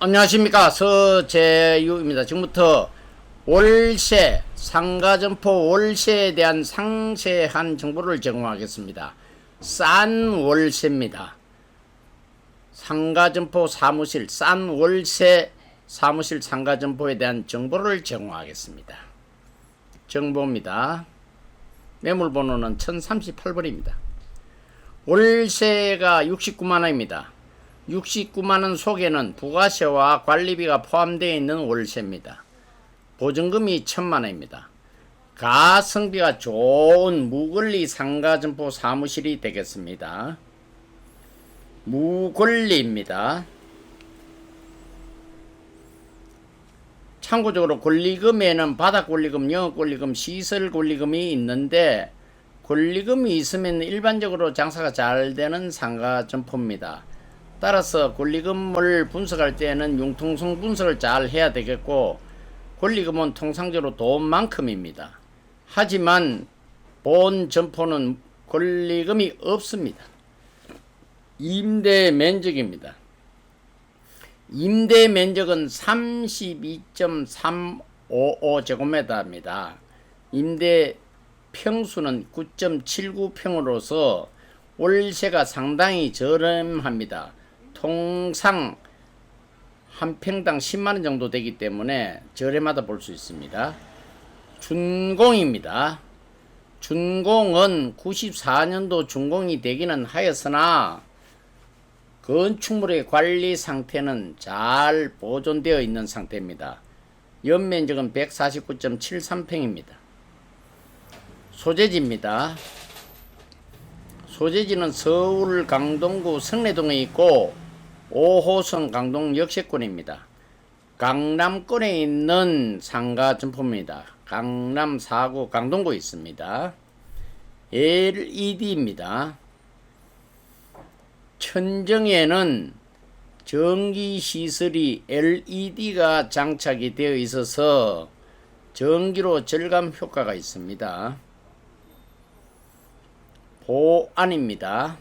안녕하십니까 서재유입니다. 지금부터 월세 상가점포 월세에 대한 상세한 정보를 제공하겠습니다. 싼 월세입니다. 상가점포 사무실 싼 월세 사무실 상가점포에 대한 정보를 제공하겠습니다. 정보입니다. 매물번호는 1038번입니다. 월세가 69만 원입니다. 69만 원 속에는 부가세와 관리비가 포함되어 있는 월세입니다. 보증금이 1천만 원입니다. 가성비가 좋은 무권리 상가점포 사무실이 되겠습니다. 무권리입니다. 참고적으로 권리금에는 바닥 권리금, 영업 권리금, 시설 권리금이 있는데 권리금이 있으면 일반적으로 장사가 잘 되는 상가 점포입니다. 따라서 권리금을 분석할 때는 융통성 분석을 잘 해야 되겠고 권리금은 통상적으로 돈만큼입니다. 하지만 본 점포는 권리금이 없습니다. 임대 면적입니다. 임대 면적은 32.355제곱미터입니다. 임대 평수는 9.79평으로서 월세가 상당히 저렴합니다. 통상 한 평당 10만 원 정도 되기 때문에 저렴하다 볼 수 있습니다. 준공입니다. 준공은 94년도 준공이 되기는 하였으나 건축물의 관리 상태는 잘 보존되어 있는 상태입니다. 연면적은 149.73평입니다. 소재지입니다. 소재지는 서울 강동구 성내동에 있고 5호선 강동 역세권입니다. 강남권에 있는 상가 점포입니다. 강남 4구 강동구에 있습니다. LED입니다. 천정에는 전기 시설이 LED가 장착이 되어 있어서 전기로 절감 효과가 있습니다. 보안입니다.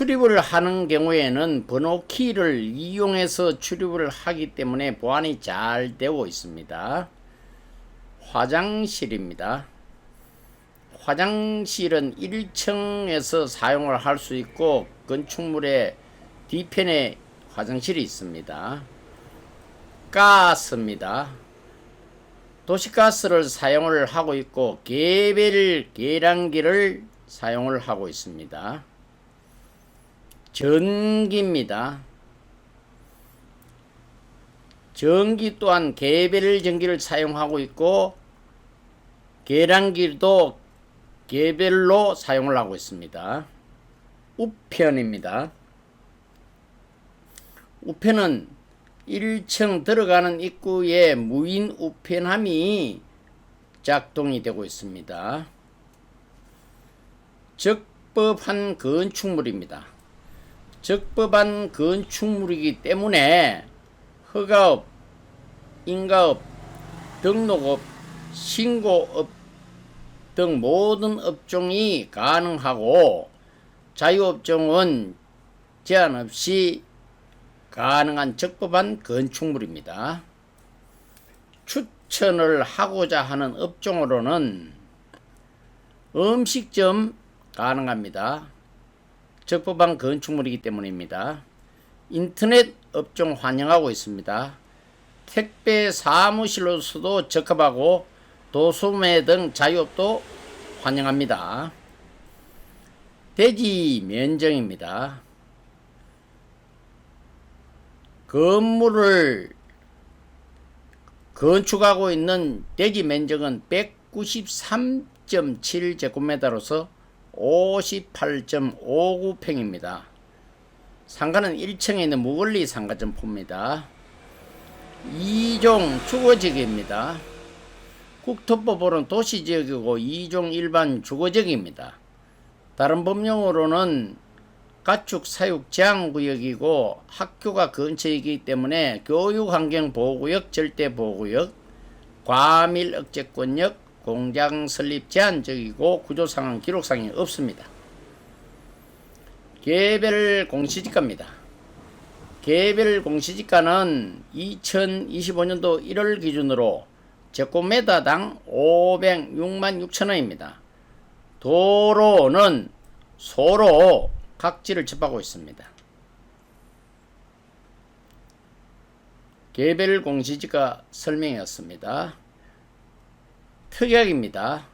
출입을 하는 경우에는 번호 키를 이용해서 출입을 하기 때문에 보안이 잘 되어 있습니다. 화장실입니다. 화장실은 1층에서 사용을 할 수 있고 건축물의 뒤편에 화장실이 있습니다. 가스입니다. 도시가스를 사용을 하고 있고 개별 계량기를 사용을 하고 있습니다. 전기입니다. 전기 또한 개별 전기를 사용하고 있고 계량기도 개별로 사용을 하고 있습니다. 우편입니다. 우편은 1층 들어가는 입구에 무인 우편함이 작동이 되고 있습니다. 적법한 건축물입니다. 적법한 건축물이기 때문에 허가업, 인가업, 등록업, 신고업 등 모든 업종이 가능하고 자유업종은 제한 없이 가능한 적법한 건축물입니다. 추천을 하고자 하는 업종으로는 음식점 가능합니다. 적법한 건축물이기 때문입니다. 인터넷 업종 환영하고 있습니다. 택배 사무실로서도 적합하고 도소매 등 자유업도 환영합니다. 대지 면적입니다. 건물을 건축하고 있는 대지 면적은 193.7제곱미터로서 58.59평입니다. 상가는 1층에 있는 무권리 상가점포입니다. 2종 주거지역입니다. 국토법으로는 도시지역이고 2종 일반 주거지역입니다. 다른 법령으로는 가축 사육 제한 구역이고 학교가 근처이기 때문에 교육 환경 보호구역, 절대 보호구역, 과밀 억제권역, 공장 설립 제한적이고 구조상황 기록상이 없습니다. 개별 공시지가입니다. 개별 공시지가는 2025년도 1월 기준으로 제곱미터당 506만 6천 원입니다. 도로는 소로 각지를 접하고 있습니다. 개별 공시지가 설명이었습니다. 특약입니다.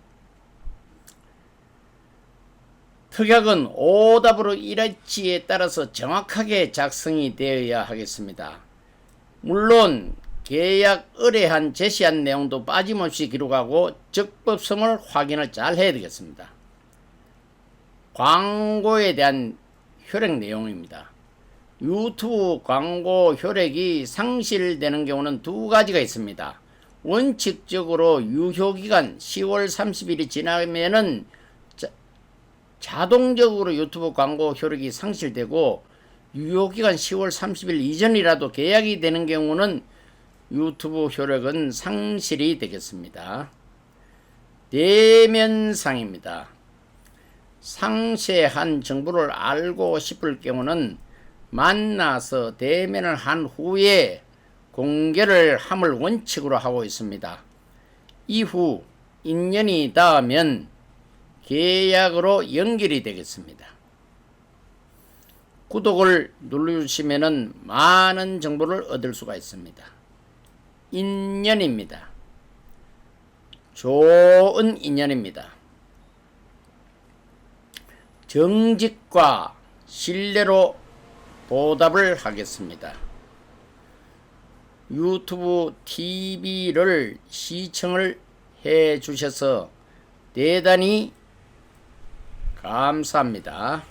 특약은 오답으로 일할지에 따라서 정확하게 작성이 되어야 하겠습니다. 물론 계약 의뢰한 제시한 내용도 빠짐없이 기록하고 적법성을 확인을 잘 해야 되겠습니다. 광고에 대한 효력 내용입니다. 유튜브 광고 효력이 상실되는 경우는 두 가지가 있습니다. 원칙적으로 유효기간 10월 30일이 지나면은 자, 자동적으로 유튜브 광고 효력이 상실되고 유효기간 10월 30일 이전이라도 계약이 되는 경우는 유튜브 효력은 상실이 되겠습니다. 대면상입니다. 상세한 정보를 알고 싶을 경우는 만나서 대면을 한 후에 공개를 함을 원칙으로 하고 있습니다. 이후 인연이 닿으면 계약으로 연결이 되겠습니다. 구독을 눌러주시면 많은 정보를 얻을 수가 있습니다. 인연입니다. 좋은 인연입니다. 정직과 신뢰로 보답을 하겠습니다. 유튜브 TV를 시청을 해 주셔서 대단히 감사합니다.